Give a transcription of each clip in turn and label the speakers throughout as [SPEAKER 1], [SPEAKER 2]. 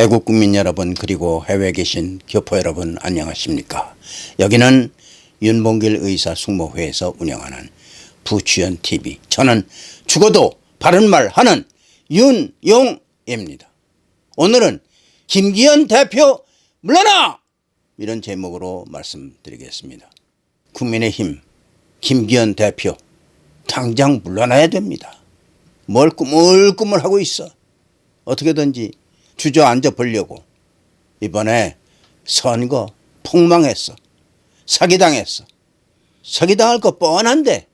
[SPEAKER 1] 애국 국민 여러분 그리고 해외에 계신 교포 여러분 안녕하십니까? 여기는 윤봉길 의사 숙모회에서 운영하는 부추연 TV. 저는 죽어도 바른 말 하는 윤용입니다. 오늘은 김기현 대표 물러나! 이런 제목으로 말씀드리겠습니다. 국민의힘 김기현 대표 당장 물러나야 됩니다. 뭘 꾸물꾸물 하고 있어. 어떻게든지 주저앉아 보려고 이번에 선거 폭망했어. 사기당했어. 사기당할 거 뻔한데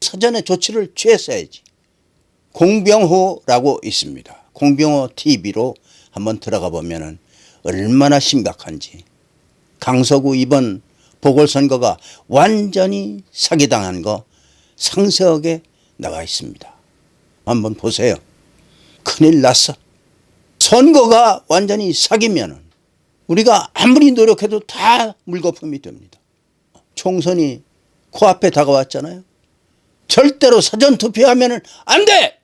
[SPEAKER 1] 사전에 조치를 취했어야지. 공병호라고 있습니다. 공병호 TV로 한번 들어가 보면은 얼마나 심각한지. 강서구 이번 보궐선거가 완전히 사기당한 거 상세하게 나가 있습니다. 한번 보세요. 큰일 났어. 선거가 완전히 사기면은 우리가 아무리 노력해도 다 물거품이 됩니다. 총선이 코앞에 다가왔잖아요. 절대로 사전 투표하면은 안 돼!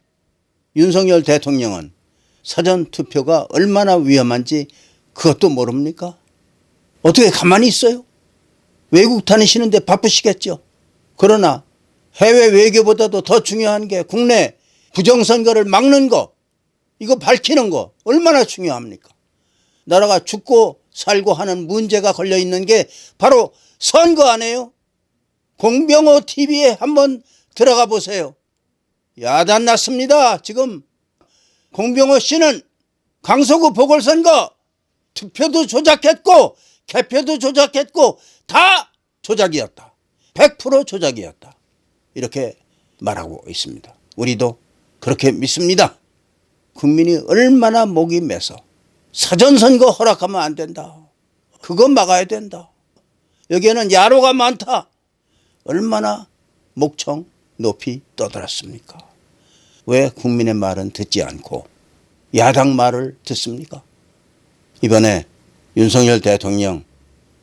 [SPEAKER 1] 윤석열 대통령은 사전 투표가 얼마나 위험한지 그것도 모릅니까? 어떻게 가만히 있어요? 외국 다니시는데 바쁘시겠죠. 그러나 해외 외교보다도 더 중요한 게 국내 부정선거를 막는 거, 이거 밝히는 거 얼마나 중요합니까? 나라가 죽고 살고 하는 문제가 걸려 있는 게 바로 선거 아니에요? 공병호 TV에 한번 들어가 보세요. 야단 났습니다. 지금 공병호 씨는 강서구 보궐선거 투표도 조작했고 개표도 조작했고 다 조작이었다. 100% 조작이었다. 이렇게 말하고 있습니다. 우리도 그렇게 믿습니다. 국민이 얼마나 목이 매서 사전선거 허락하면 안 된다. 그거 막아야 된다. 여기에는 야로가 많다. 얼마나 목청 높이 떠들었습니까? 왜 국민의 말은 듣지 않고 야당 말을 듣습니까? 이번에 윤석열 대통령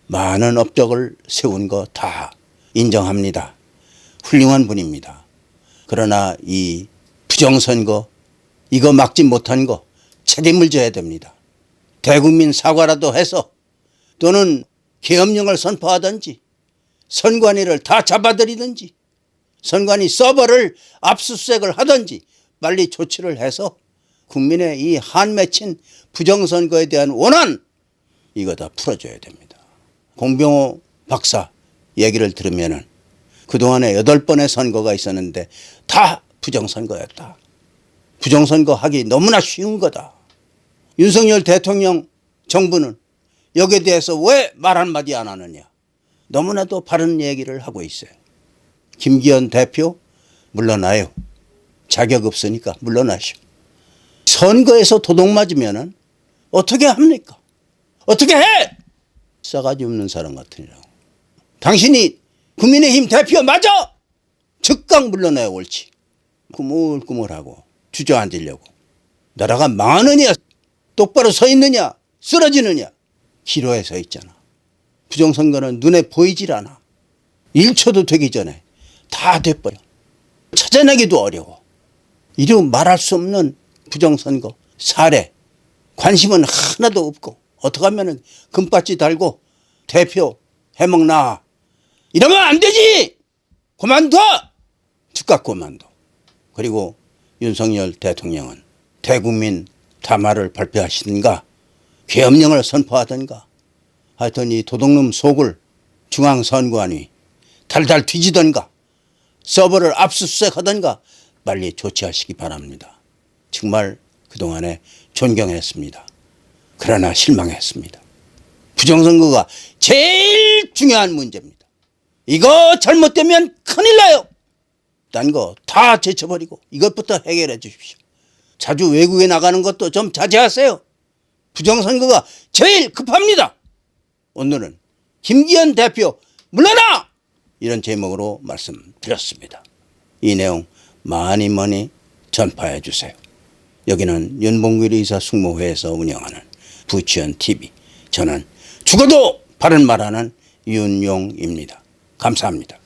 [SPEAKER 1] 많은 업적을 세운 거 다 인정합니다. 훌륭한 분입니다. 그러나 이 부정선거 이거 막지 못한 거 책임을 져야 됩니다. 대국민 사과라도 해서 또는 계엄령을 선포하든지 선관위를 다 잡아들이든지 선관위 서버를 압수수색을 하든지 빨리 조치를 해서 국민의 이 한맺힌 부정선거에 대한 원한 이거 다 풀어줘야 됩니다. 공병호 박사 얘기를 들으면은 그동안에 여덟 번의 선거가 있었는데 다 부정선거였다. 부정선거 하기 너무나 쉬운 거다. 윤석열 대통령 정부는 여기에 대해서 왜 말 한마디 안 하느냐. 너무나도 바른 얘기를 하고 있어요. 김기현 대표 물러나요. 자격 없으니까 물러나시오. 선거에서 도둑 맞으면은 어떻게 합니까? 어떻게 해? 싸가지 없는 사람 같으니라고. 당신이 국민의힘 대표 맞아! 즉각 물러나야 옳지. 꾸물꾸물하고 주저앉으려고. 나라가 망하느냐, 똑바로 서 있느냐, 쓰러지느냐, 기로에 서 있잖아. 부정선거는 눈에 보이질 않아. 1초도 되기 전에 다 돼버려. 찾아내기도 어려워. 이루 말할 수 없는 부정선거, 사례, 관심은 하나도 없고, 어떻게 하면 금바지 달고 대표 해먹나. 이러면 안 되지! 그만둬! 즉각 그만둬. 그리고 윤석열 대통령은 대국민 담화를 발표하시든가 계엄령을 선포하든가 하여튼 이 도둑놈 속을 중앙선관위 달달 뒤지던가 서버를 압수수색하던가 빨리 조치하시기 바랍니다. 정말 그동안에 존경했습니다. 그러나 실망했습니다. 부정선거가 제일 중요한 문제입니다. 이거 잘못되면 큰일 나요. 딴 거 다 제쳐버리고 이것부터 해결해 주십시오. 자주 외국에 나가는 것도 좀 자제하세요. 부정선거가 제일 급합니다. 오늘은 김기현 대표 물러나! 이런 제목으로 말씀드렸습니다. 이 내용 많이 많이 전파해 주세요. 여기는 윤봉길 의사 숙모회에서 운영하는 부치현 TV. 저는 죽어도 바른 말하는 윤용입니다. 감사합니다.